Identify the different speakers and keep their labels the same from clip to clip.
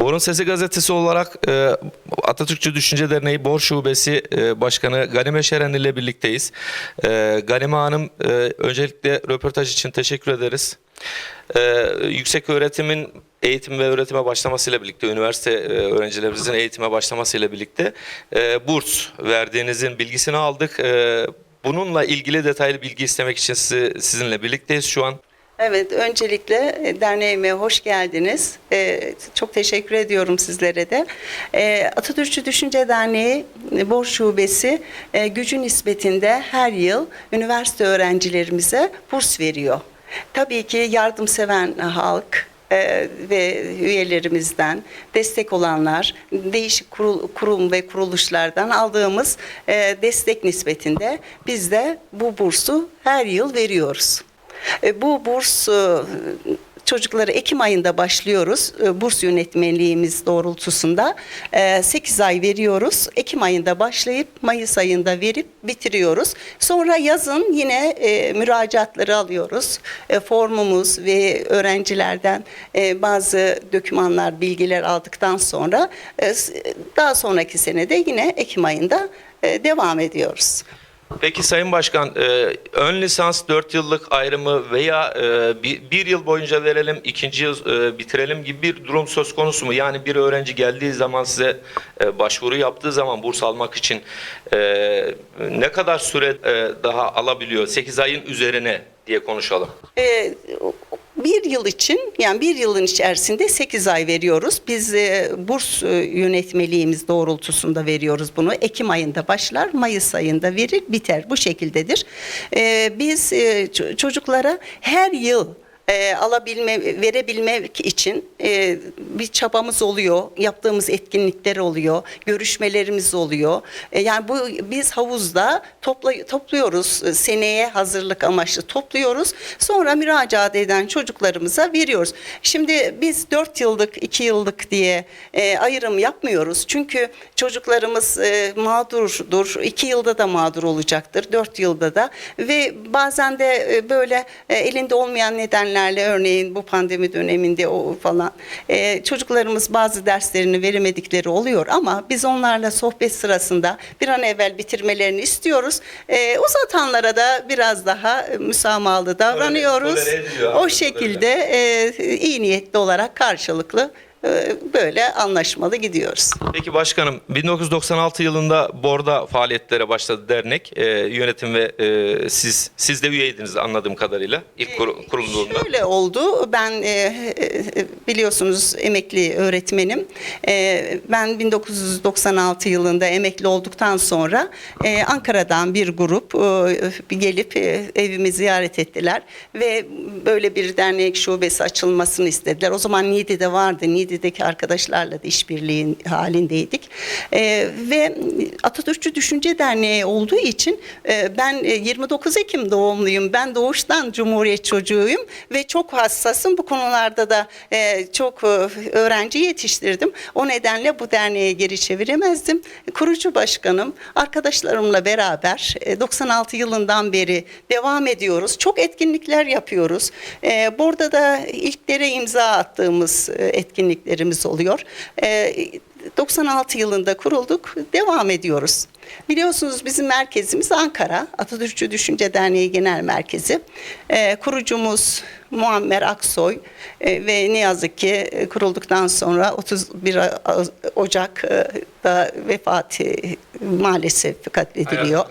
Speaker 1: Borun Sesi gazetesi olarak e, Atatürkçü Düşünce Derneği Bor Şubesi e, Başkanı Ganime Şeren ile birlikteyiz. E, Ganime Hanım e, öncelikle röportaj için teşekkür ederiz. E, yüksek öğretimin eğitim ve öğretime başlamasıyla birlikte, üniversite e, öğrencilerimizin eğitime başlamasıyla birlikte e, burs verdiğinizin bilgisini aldık. E, bununla ilgili detaylı bilgi istemek için sizi, sizinle birlikteyiz şu an.
Speaker 2: Evet, öncelikle e, derneğime hoş geldiniz. Ee, çok teşekkür ediyorum sizlere de. Ee, Atatürkçü Düşünce Derneği e, Bor Şubesi e, gücü nispetinde her yıl üniversite öğrencilerimize burs veriyor. Tabii ki yardımseven halk, e, ve üyelerimizden destek olanlar, değişik kurul- kurum ve kuruluşlardan aldığımız destek nispetinde biz de bu bursu her yıl veriyoruz. E, Bu burs e, çocukları Ekim ayında başlıyoruz. E, Burs yönetmeliğimiz doğrultusunda 8 ay veriyoruz. Ekim ayında başlayıp Mayıs ayında verip bitiriyoruz. Sonra yazın yine e, müracaatları alıyoruz. E, Formumuz ve öğrencilerden e, bazı dokümanlar, bilgiler aldıktan sonra e, daha sonraki senede yine Ekim ayında e, devam ediyoruz.
Speaker 1: Peki Sayın Başkan, e, ön lisans 4 yıllık ayrımı veya e, bir, bir yıl boyunca verelim, ikinci yıl e, bitirelim gibi bir durum söz konusu mu? Yani bir öğrenci geldiği zaman size e, başvuru yaptığı zaman burs almak için e, ne kadar süre e, daha alabiliyor? 8 ayın üzerine diye konuşalım.
Speaker 2: Ee, bir yıl için yani bir yılın içerisinde 8 ay veriyoruz. Biz e, burs e, yönetmeliğimiz doğrultusunda veriyoruz bunu. Ekim ayında başlar, Mayıs ayında verir, biter. Bu şekildedir. Ee, biz e, çocuklara her yıl e, alabilme, verebilmek için e, bir çabamız oluyor. Yaptığımız etkinlikler oluyor. Görüşmelerimiz oluyor. E, yani bu biz havuzda topla, topluyoruz. E, Seneye hazırlık amaçlı topluyoruz. Sonra müracaat eden çocuklarımıza veriyoruz. Şimdi biz 4 yıllık, 2 yıllık diye e, ayrım yapmıyoruz. Çünkü çocuklarımız e, mağdurdur. 2 yılda da mağdur olacaktır. 4 yılda da ve bazen de e, böyle e, elinde olmayan nedenlerle örneğin bu pandemi döneminde o falan e, çocuklarımız bazı derslerini veremedikleri oluyor ama biz onlarla sohbet sırasında bir an evvel bitirmelerini istiyoruz. E, uzatanlara da biraz daha e, müsamahalı davranıyoruz.
Speaker 1: ediliyor
Speaker 2: o şekilde e, iyi niyetli olarak karşılıklı böyle anlaşmalı gidiyoruz.
Speaker 1: Peki başkanım 1996 yılında Bor'da faaliyetlere başladı dernek e, yönetim ve e, siz siz de üyeydiniz anladığım kadarıyla ilk kur, kurulduğunda.
Speaker 2: Şöyle oldu. Ben e, e, biliyorsunuz emekli öğretmenim. E, ben 1996 yılında emekli olduktan sonra e, Ankara'dan bir grup e, gelip e, evimi ziyaret ettiler ve böyle bir dernek şubesi açılmasını istediler. O zaman Niğde'de vardı. Niğde'deki arkadaşlarla da işbirliği halindeydik. E, ve Atatürkçü Düşünce Derneği olduğu için e, ben e, 29 Ekim doğumluyum. Ben doğuştan Cumhuriyet çocuğuyum ve çok hassasım. Bu konularda da e, çok e, öğrenci yetiştirdim. O nedenle bu derneğe geri çeviremezdim. Kurucu başkanım, arkadaşlarımla beraber e, 96 yılından beri devam ediyoruz. Çok etkinlikler yapıyoruz. E, Burada da ilklere imza attığımız e, etkinliklerimiz oluyor. E, 96 yılında kurulduk, devam ediyoruz. Biliyorsunuz bizim merkezimiz Ankara, Atatürkçü Düşünce Derneği Genel Merkezi. Ee, kurucumuz Muammer Aksoy e, ve ne yazık ki e, kurulduktan sonra 31 A- Ocak'ta vefat e, maalesef katlediliyor.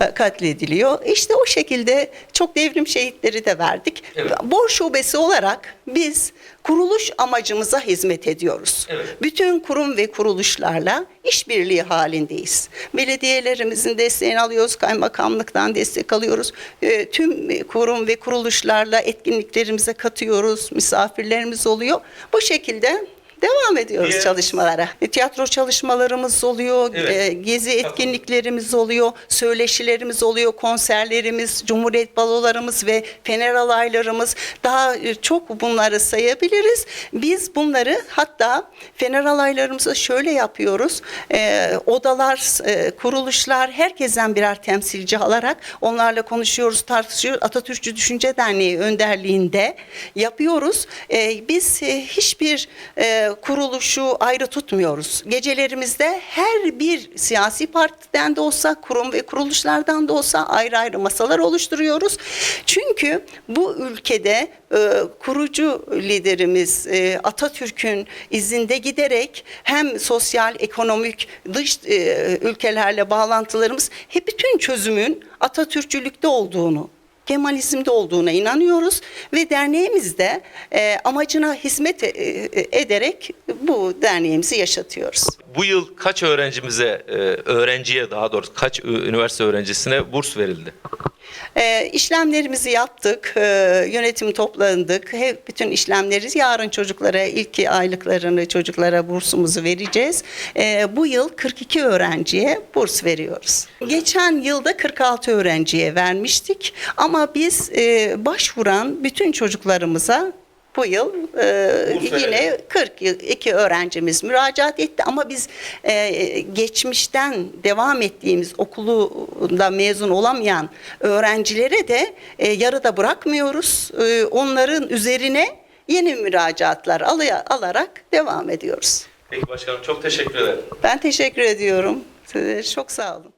Speaker 2: E, katlediliyor. İşte o şekilde çok devrim şehitleri de verdik.
Speaker 1: Evet.
Speaker 2: Bor Şubesi olarak biz kuruluş amacımıza hizmet ediyoruz.
Speaker 1: Evet.
Speaker 2: Bütün kurum ve kuruluşlarla işbirliği halindeyiz. Belediyelerimizin desteğini alıyoruz, kaymakamlıktan destek alıyoruz. E, tüm kurum ve kuruluşlarla etkinliklerimize katıyoruz, misafirlerimiz oluyor. Bu şekilde devam ediyoruz
Speaker 1: Diğer-
Speaker 2: çalışmalara. Tiyatro çalışmalarımız oluyor,
Speaker 1: Evet.
Speaker 2: e, gezi etkinliklerimiz oluyor, söyleşilerimiz oluyor, konserlerimiz, Cumhuriyet balolarımız ve Fener alaylarımız. Daha e, çok bunları sayabiliriz. Biz bunları hatta Fener alaylarımızı şöyle yapıyoruz. E, odalar, e, kuruluşlar herkesten birer temsilci alarak onlarla konuşuyoruz, tartışıyoruz. Atatürkçü Düşünce Derneği önderliğinde yapıyoruz. E, biz e, hiçbir e, kuruluşu ayrı tutmuyoruz. Gecelerimizde her bir siyasi partiden de olsa, kurum ve kuruluşlardan da olsa ayrı ayrı masalar oluşturuyoruz. Çünkü bu ülkede e, kurucu liderimiz e, Atatürk'ün izinde giderek hem sosyal, ekonomik, dış e, ülkelerle bağlantılarımız hep bütün çözümün Atatürkçülükte olduğunu Kemalizmde olduğuna inanıyoruz ve derneğimizde e, amacına hizmet e, e, ederek bu derneğimizi yaşatıyoruz.
Speaker 1: Bu yıl kaç öğrencimize, e, öğrenciye daha doğrusu kaç üniversite öğrencisine burs verildi?
Speaker 2: E, işlemlerimizi yaptık, e, yönetim toplandık. Hep bütün işlemleri yarın çocuklara ilk aylıklarını çocuklara bursumuzu vereceğiz. E, bu yıl 42 öğrenciye burs veriyoruz. Geçen yılda 46 öğrenciye vermiştik ama biz e, başvuran bütün çocuklarımıza bu yıl e, yine
Speaker 1: verelim.
Speaker 2: 42 öğrencimiz müracaat etti ama biz e, geçmişten devam ettiğimiz okulunda mezun olamayan öğrencilere de e, yarıda bırakmıyoruz. E, onların üzerine yeni müracaatlar alaya- alarak devam ediyoruz.
Speaker 1: Peki başkanım çok teşekkür ederim.
Speaker 2: Ben teşekkür ediyorum. Size çok sağ olun.